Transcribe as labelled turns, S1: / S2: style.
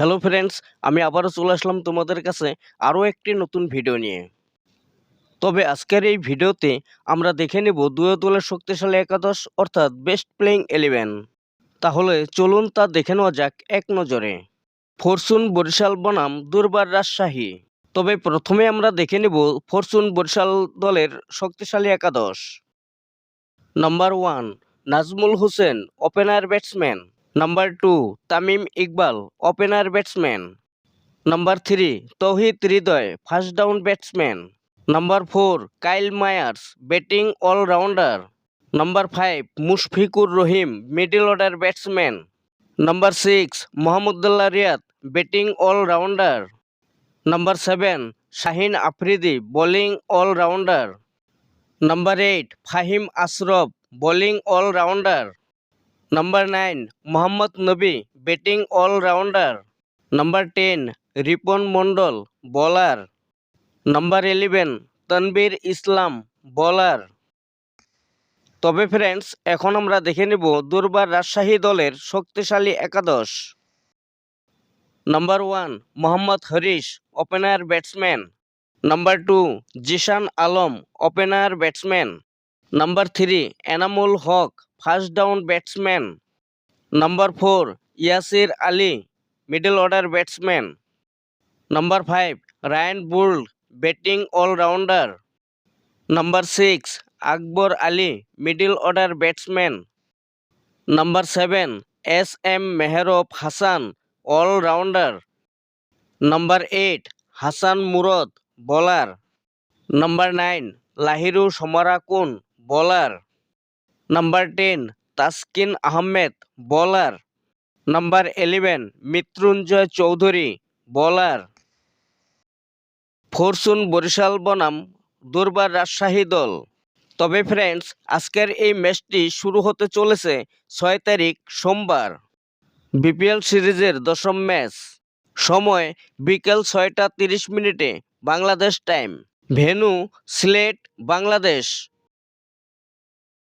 S1: Hello friends আমি আবারও চলে আসলাম তোমাদের কাছে আরও একটি নতুন ভিডিও নিয়ে। তবে আজকের এই ভিডিওতে আমরা দেখে নেব দুয়ো দলের শক্তিশালী একাদশ অর্থাৎ বেস্ট প্লেইং ইলেভেন তাহলে চলুন তা দেখে নেওয়া যাক এক নজরে। ফরচুন বরিশাল বনাম দুর্বার রাজশাহী। তবে প্রথমে আমরা দেখে নেব ফরচুন বরিশাল দলের শক্তিশালী একাদশ। Number one Najmul Hossain opener batsman number two Tamim Iqbal opener batsman number three Towhid Hridoy first down batsman number four Kyle Mayers batting allrounder number five Mushfiqur Rahim middle order batsman number six Mahmudullah Riyad batting allrounder number seven Shaheen Afridi bowling allrounder number eight Faheem Ashraf bowling allrounder number nine Mohammad Nabi batting allrounder number ten Ripon Mondol bowler number eleven Tanvir ইসলাম বলার তবে friends এখন আমরা দেখে নেব দুর্বার রাজশাহী দলের শক্তিশালী একাদশ। Number one Mohammad Haris opener batsman number two Zeeshan Alam opener batsman number three Enamul Haque first down batsman. Number four, Yasir Ali, middle order batsman. Number five, Ryan Burl, batting allrounder. Number six, Akbar Ali, middle order batsman. Number seven, S M Mehrab Hasan, allrounder. Number eight, Hasan Murad, bowler. Number nine, Lahiru Samarakoon, bowler. Number ten Taskin Ahmed bowler number eleven Mrittunjoy Chowdhury bowler Fortune Barishal বনাম দুর্বার রাজশাহী দল তবে friends আজকের এই ম্যাচটি শুরু হতে চলেছে ছয় তারিখ সোমবার। বিপিএল সিরিজের দশম ম্যাচ সময় বিকেল ছয়টা তিরিশ মিনিটে, বাংলাদেশ টাইম ভেনু সিলেট, বাংলাদেশ।